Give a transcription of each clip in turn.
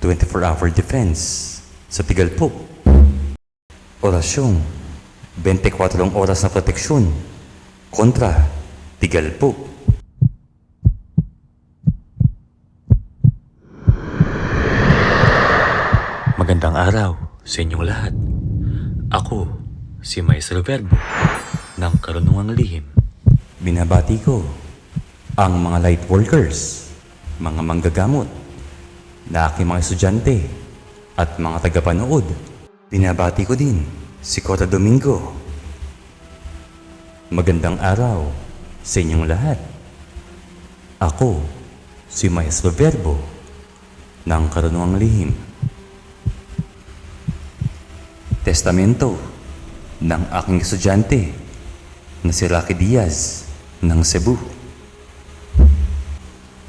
24-hour defense sa tigal po. Orasyong 24 oras na proteksyon kontra tigal po. Magandang araw sa inyong lahat. Ako, si Maestro Verbo ng Karunungang Lihim. Binabati ko ang mga light workers, mga manggagamot, na aking mga estudyante at mga tagapanood. Binabati ko din si Cora Domingo. Magandang araw sa inyong lahat. Ako, si Maestro Verbo ng Karunungang Lihim. Testamento ng aking estudyante na si Rocky Diaz ng Cebu.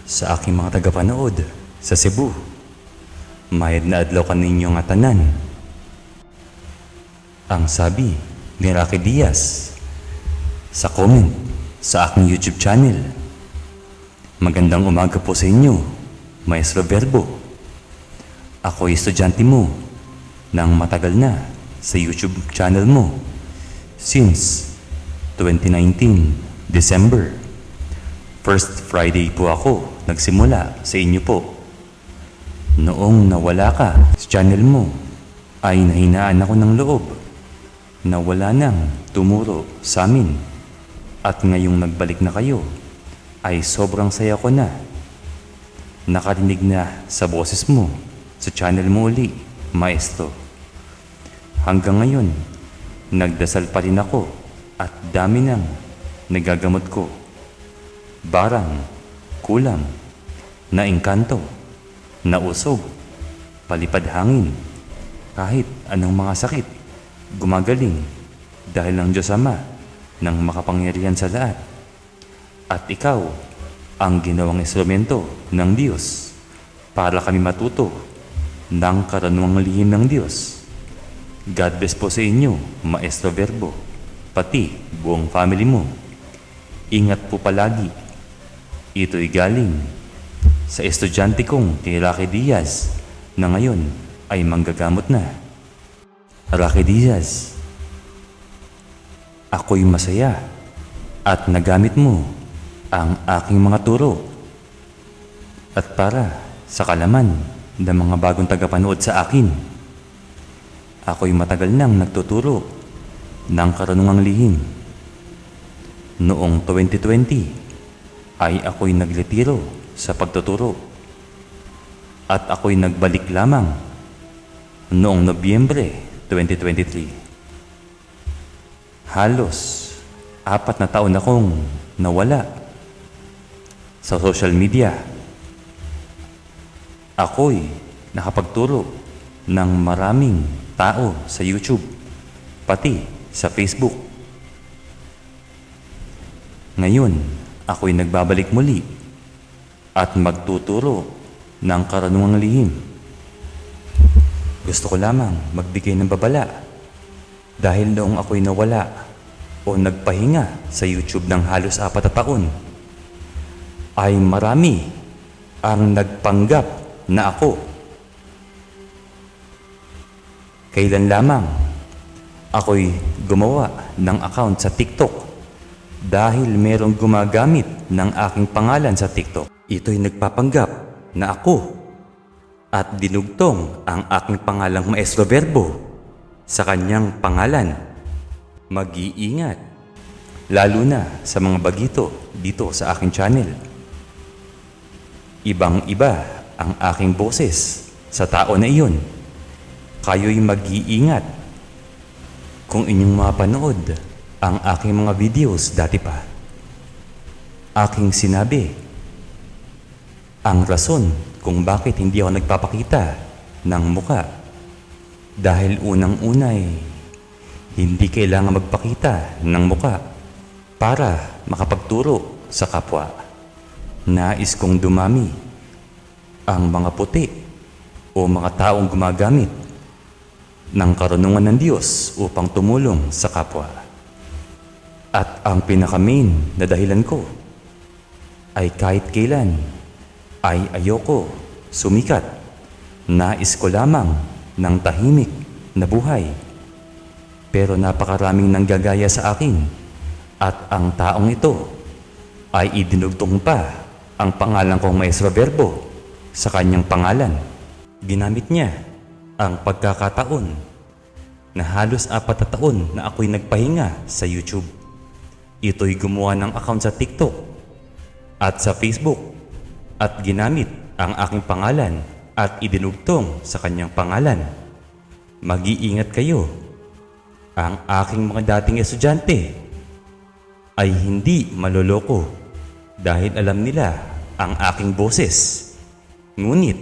Sa aking mga tagapanood sa Cebu, mayad na adlaw kaninyo nga tanan. Ang sabi ni Rocky Diaz sa comment sa aking YouTube channel. Magandang umaga po sa inyo, Maestro Verbo. Ako estudyante mo ng matagal na sa YouTube channel mo since 2019 December. First Friday po ako nagsimula sa inyo po. Noong nawala ka sa channel mo, ay nahinaan ako ng loob na wala nang tumuro sa amin. At ngayong nagbalik na kayo, ay sobrang saya ko na. Nakarinig na sa boses mo sa channel mo uli, Maestro. Hanggang ngayon, nagdasal pa rin ako at dami nang nagagamot ko. Barang, kulang, naingkanto, nausog, palipad hangin, kahit anong mga sakit, gumagaling dahil ng Diyos Ama ng makapangyarihan sa lahat. At ikaw ang ginawang instrumento ng Diyos para kami matuto ng karunungang lihim ng Diyos. God bless po sa inyo, Maestro Verbo, pati buong family mo. Ingat po palagi. Ito'y galing sa estudyante kong kay Rocky Diaz na ngayon ay manggagamot na. Rocky Diaz, ako'y masaya at nagamit mo ang aking mga turo. At para sa kalaman ng mga bagong tagapanood sa akin, Ako'y matagal nang nagtuturo ng karunungang lihim. Noong 2020 ay ako'y nagretiro sa pagtuturo. At ako'y nagbalik lamang noong Nobyembre 2023. Halos apat na taon akong nawala sa social media. Ako'y nakapagturo ng maraming tao sa YouTube, pati sa Facebook. Ngayon, ako'y nagbabalik muli at magtuturo ng karunungang lihim. Gusto ko lamang magbigay ng babala dahil noong ako'y nawala o nagpahinga sa YouTube ng halos apat na taon, ay marami ang nagpanggap na ako Kailan lamang ako'y gumawa ng account sa TikTok dahil merong gumagamit ng aking pangalan sa TikTok. Ito'y nagpapanggap na ako at dinugtong ang aking pangalang Maestro Verbo sa kanyang pangalan. Mag-iingat, lalo na sa mga bagito dito sa aking channel. Ibang-iba ang aking boses sa tao na iyon kayo'y mag-iingat kung inyong mapanood ang aking mga videos dati pa. Aking sinabi ang rason kung bakit hindi ako nagpapakita ng muka dahil unang-unay hindi kailangan magpakita ng muka para makapagturo sa kapwa. Nais kong dumami ang mga puti o mga taong gumagamit ng karunungan ng Diyos upang tumulong sa kapwa. At ang pinaka-main na dahilan ko ay kahit kailan ay ayoko sumikat Nais ko lamang ng tahimik na buhay. Pero napakaraming nanggagaya sa akin at ang taong ito ay idinugtong pa ang pangalan kong Maestro Verbo sa kanyang pangalan. Ginamit niya ang pagkakataon na halos apat na taon na ako'y nagpahinga sa YouTube. Ito'y gumawa ng account sa TikTok at sa Facebook at ginamit ang aking pangalan at idinugtong sa kanyang pangalan. Mag-iingat kayo. Ang aking mga dating estudyante ay hindi maloloko dahil alam nila ang aking boses. Ngunit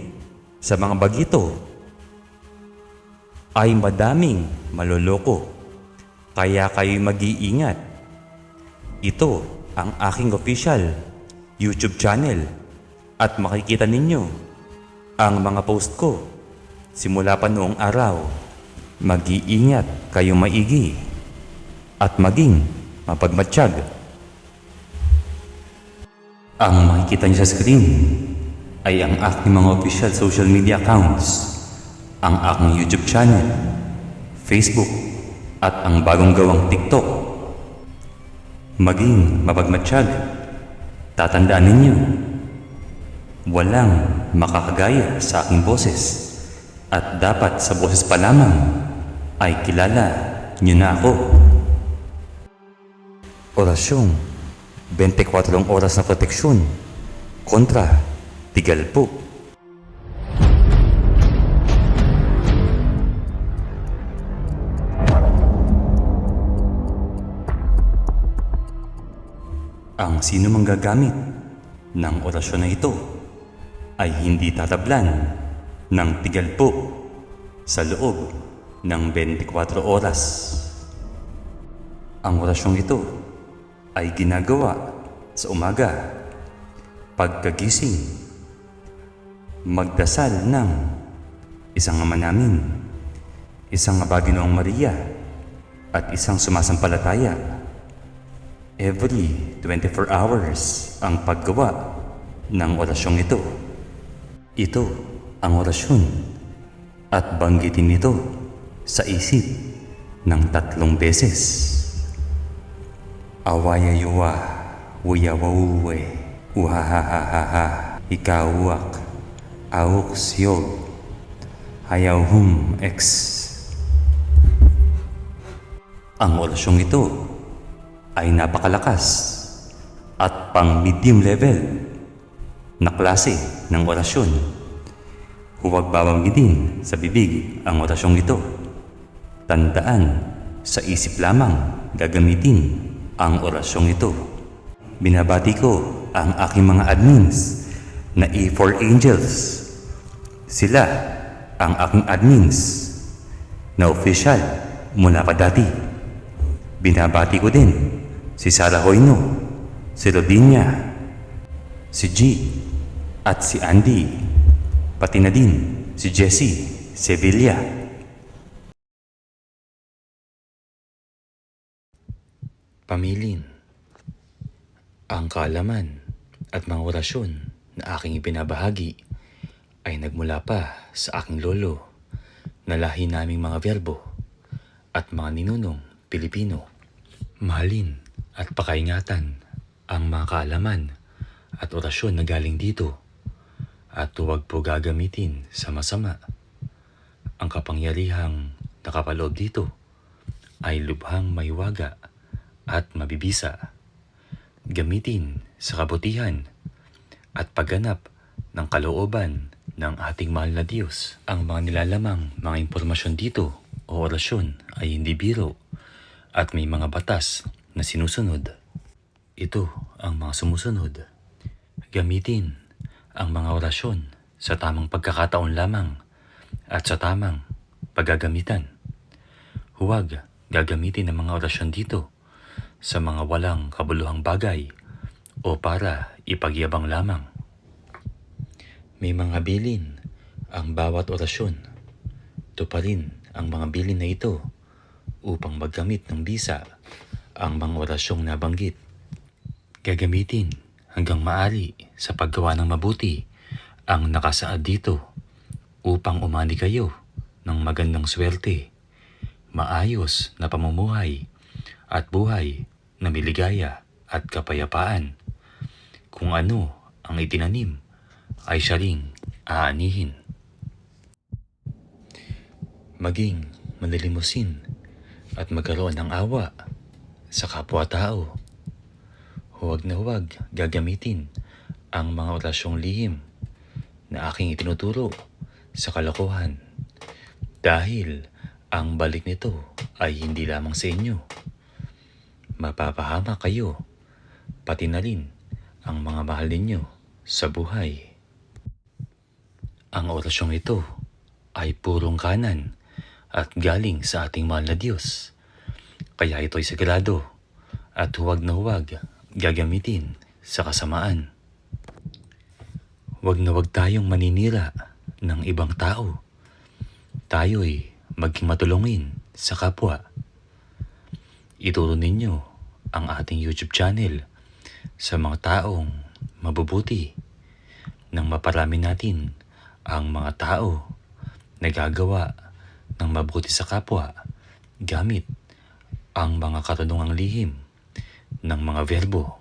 sa mga bagito ay madaming maloloko. Kaya kayo'y mag-iingat. Ito ang aking official YouTube channel at makikita ninyo ang mga post ko simula pa noong araw. Mag-iingat kayo maigi at maging mapagmatsyag. Ang makikita niyo sa screen ay ang aking mga official social media accounts, ang aking YouTube channel, Facebook, at ang bagong gawang TikTok. Maging mapagmatsyag, tatandaan ninyo, walang makakagaya sa aking boses at dapat sa boses pa lamang ay kilala niyo na ako. Orasyong 24 oras na proteksyon kontra tigal po. Ang sino mang gagamit ng orasyon na ito ay hindi tatablan ng tigal po sa loob ng 24 oras. Ang orasyong ito ay ginagawa sa umaga, pagkagising, magdasal ng isang ama namin, isang Abaginoong Maria, at isang sumasampalataya. Every 24 hours ang paggawa ng orasyong ito. Ito ang orasyon at banggitin ito sa isip ng tatlong beses. Awaya yuwa, wuya wauwe, uhahahaha, ikawak, auk siyog, hayaw hum ex. Ang orasyong ito ay napakalakas at pang medium level na klase ng orasyon. Huwag babanggitin sa bibig ang orasyong ito. Tandaan, sa isip lamang gagamitin ang orasyong ito. Binabati ko ang aking mga admins na E4 Angels. Sila ang aking admins na official mula pa dati. Binabati ko din si Sarah Hoyno, si Rodinia, si G, at si Andy, pati na din si Jessie Sevilla. Pamilin. Ang kaalaman at mga orasyon na aking ibinabahagi ay nagmula pa sa aking lolo na lahi naming mga verbo at mga ninunong Pilipino. Mahalin at pakaingatan ang mga kaalaman at orasyon na galing dito at huwag po gagamitin sa masama. Ang kapangyarihang nakapaloob dito ay lubhang maywaga at mabibisa. Gamitin sa kabutihan at pagganap ng kalooban ng ating mahal na Diyos. Ang mga nilalamang mga impormasyon dito o orasyon ay hindi biro at may mga batas na sinusunod. Ito ang mga sumusunod. Gamitin ang mga orasyon sa tamang pagkakataon lamang at sa tamang paggagamitan. Huwag gagamitin ang mga orasyon dito sa mga walang kabuluhang bagay o para ipagyabang lamang. May mga bilin ang bawat orasyon. Tuparin ang mga bilin na ito upang maggamit ng bisa ang mga orasyong nabanggit. Gagamitin hanggang maari sa paggawa ng mabuti ang nakasaad dito upang umani kayo ng magandang swerte, maayos na pamumuhay at buhay na miligaya at kapayapaan. Kung ano ang itinanim ay siya ring aanihin. Maging manilimusin at magkaroon ng awa sa kapwa-tao. Huwag na huwag gagamitin ang mga orasyong lihim na aking itinuturo sa kalokohan dahil ang balik nito ay hindi lamang sa inyo. Mapapahama kayo, pati na rin ang mga mahal ninyo sa buhay. Ang orasyong ito ay purong kanan at galing sa ating mahal na Diyos. Kaya ito'y sagrado at huwag na huwag gagamitin sa kasamaan. Huwag na huwag tayong maninira ng ibang tao. Tayo'y maging matulungin sa kapwa. Ituro ninyo ang ating YouTube channel sa mga taong mabubuti nang maparami natin ang mga tao na gagawa ng mabuti sa kapwa gamit ang mga karunungang lihim ng mga verbo